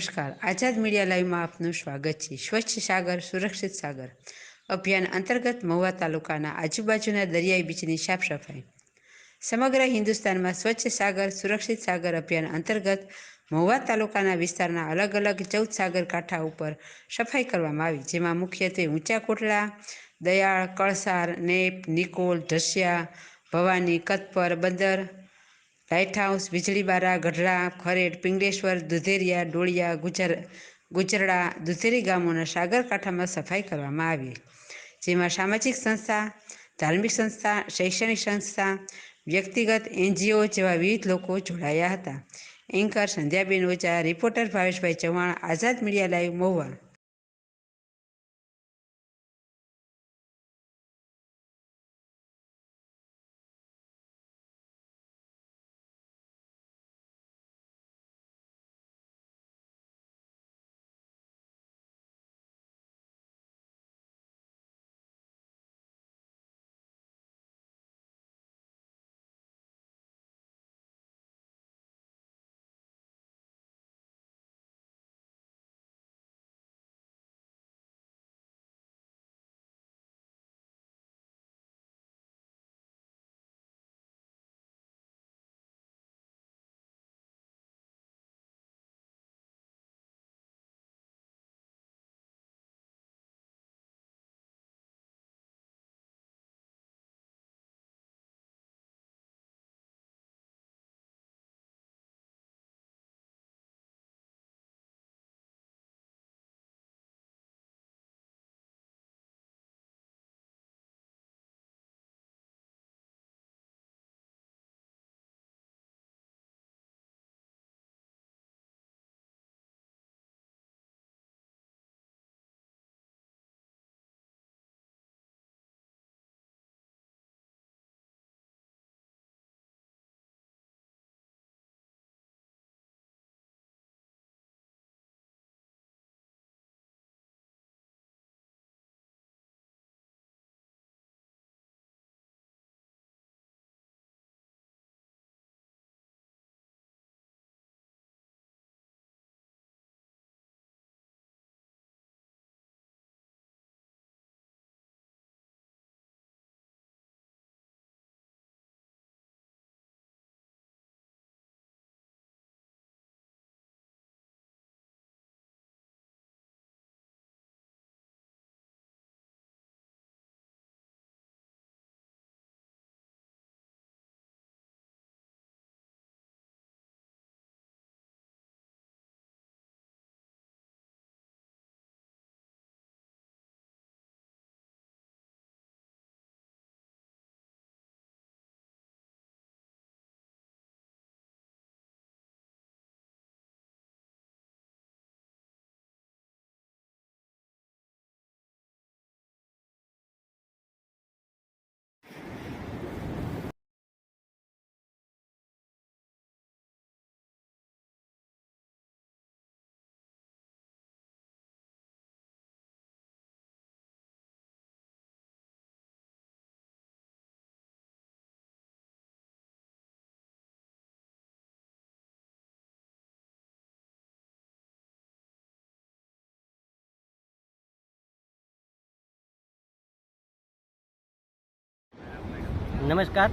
નમસ્કાર. આઝાદ મીડિયા લાઈવમાં આપનું સ્વાગત છે. સ્વચ્છ સાગર, સુરક્ષિત સાગર અભિયાન અંતર્ગત મહુવા તાલુકાના આજુબાજુના દરિયાઈ બીચની સાફ સફાઈ. સમગ્ર હિન્દુસ્તાનમાં સ્વચ્છ સાગર, સુરક્ષિત સાગર અભિયાન અંતર્ગત મહુવા તાલુકાના વિસ્તારના અલગ અલગ ચૌદ સાગર કાંઠા ઉપર સફાઈ કરવામાં આવી, જેમાં મુખ્યત્વે ઊંચા કોટલા દયાળ કળસાર નેપ, નિકોલ, ઢસિયા, ભવાની, કતપર, બંદર લાઇટ હાઉસ, વીજળીબારા, ગઢડા, ખરેડ, પિંગળેશ્વર, દુધેરિયા, ડોળિયા, ગુજર, ગુજરડા દુધેરી ગામોના સાગરકાંઠામાં સફાઈ કરવામાં આવી. જેમાં સામાજિક સંસ્થા, ધાર્મિક સંસ્થા, શૈક્ષણિક સંસ્થા, વ્યક્તિગત એનજીઓ જેવા વિવિધ લોકો જોડાયા હતા. Anchor Sandhyaben Oza, reporter Bhaveshbhai Chauhan, Azad media live Mahuva. નમસ્કાર.